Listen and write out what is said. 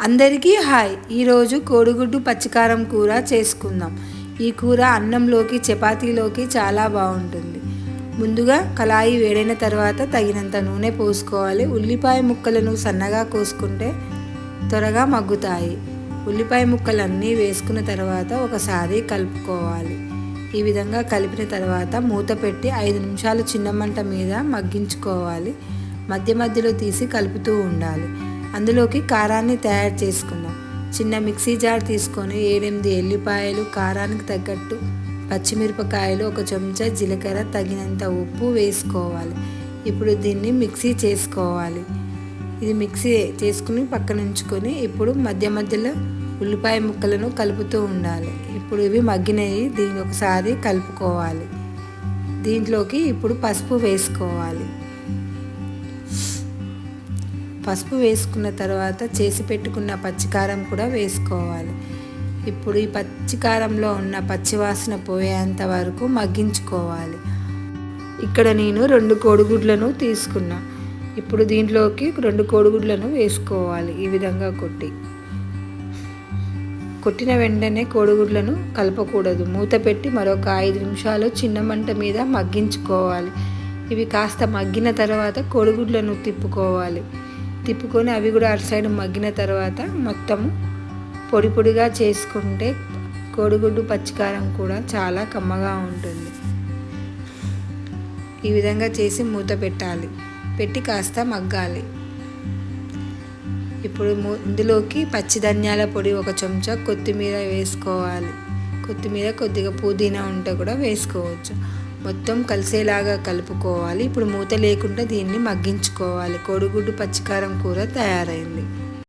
అందరికీ హాయ్. ఈరోజు కోడిగుడ్డు పచ్చికారం కూర చేసుకుందాం. ఈ కూర అన్నంలోకి చపాతీలోకి చాలా బాగుంటుంది. ముందుగా కళాయి వేడైన తర్వాత తగినంత నూనె పోసుకోవాలి. ఉల్లిపాయ ముక్కలను సన్నగా కోసుకుంటే త్వరగా మగ్గుతాయి. ఉల్లిపాయ ముక్కలన్నీ వేసుకున్న తర్వాత ఒకసారి కలుపుకోవాలి. ఈ విధంగా కలిపిన తర్వాత మూత పెట్టి ఐదు నిమిషాలు చిన్న మంట మీద మగ్గించుకోవాలి. మధ్య మధ్యలో తీసి కలుపుతూ ఉండాలి. అందులోకి కారాన్ని తయారు చేసుకుందాం. చిన్న మిక్సీ జార్ తీసుకొని ఏడెనిమిది ఎల్లిపాయలు కారానికి తగ్గట్టు పచ్చిమిరపకాయలు ఒక చెంచా జీలకర్ర తగినంత ఉప్పు వేసుకోవాలి. ఇప్పుడు దీన్ని మిక్సీ చేసుకోవాలి. ఇది మిక్సీ చేసుకుని పక్కన ఉంచుకొని ఇప్పుడు మధ్య మధ్యలో ఉల్లిపాయ ముక్కలను కలుపుతూ ఉండాలి. ఇప్పుడు ఇవి మగ్గినవి దీన్ని ఒకసారి కలుపుకోవాలి. దీంట్లోకి ఇప్పుడు పసుపు వేసుకోవాలి. పసుపు వేసుకున్న తర్వాత చేసి పెట్టుకున్న పచ్చికారం కూడా వేసుకోవాలి. ఇప్పుడు ఈ పచ్చికారంలో ఉన్న పచ్చివాసన పోయేంత వరకు మగ్గించుకోవాలి. ఇక్కడ నేను రెండు కోడిగుడ్లను తీసుకున్నా. ఇప్పుడు దీంట్లోకి రెండు కోడిగుడ్లను వేసుకోవాలి ఈ విధంగా కొట్టి. కొట్టిన వెంటనే కోడిగుడ్లను కలపకూడదు. మూత పెట్టి మరొక ఐదు నిమిషాలు చిన్న మంట మీద మగ్గించుకోవాలి. ఇవి కాస్త మగ్గిన తర్వాత కోడిగుడ్లను తిప్పుకోవాలి. తిప్పుకొని అవి కూడా అటు సైడ్ మగ్గిన తర్వాత మొత్తము పొడి పొడిగా చేసుకుంటే కోడిగుడ్డు పచ్చికారం కూడా చాలా కమ్మగా ఉంటుంది. ఈ విధంగా చేసి మూత పెట్టాలి. పెట్టి కాస్త మగ్గాలి. ఇప్పుడు ఇందులోకి పచ్చి ధనియాల పొడి ఒక చెంచా కొత్తిమీర వేసుకోవాలి. కొత్తిమీర కొద్దిగా పుదీనా ఉంటే కూడా వేసుకోవచ్చు. మొత్తం కలిసేలాగా కలుపుకోవాలి. ఇప్పుడు మూత లేకుండా దీన్ని మగ్గించుకోవాలి. కోడిగుడ్డు పచ్చికారం కూర తయారైంది.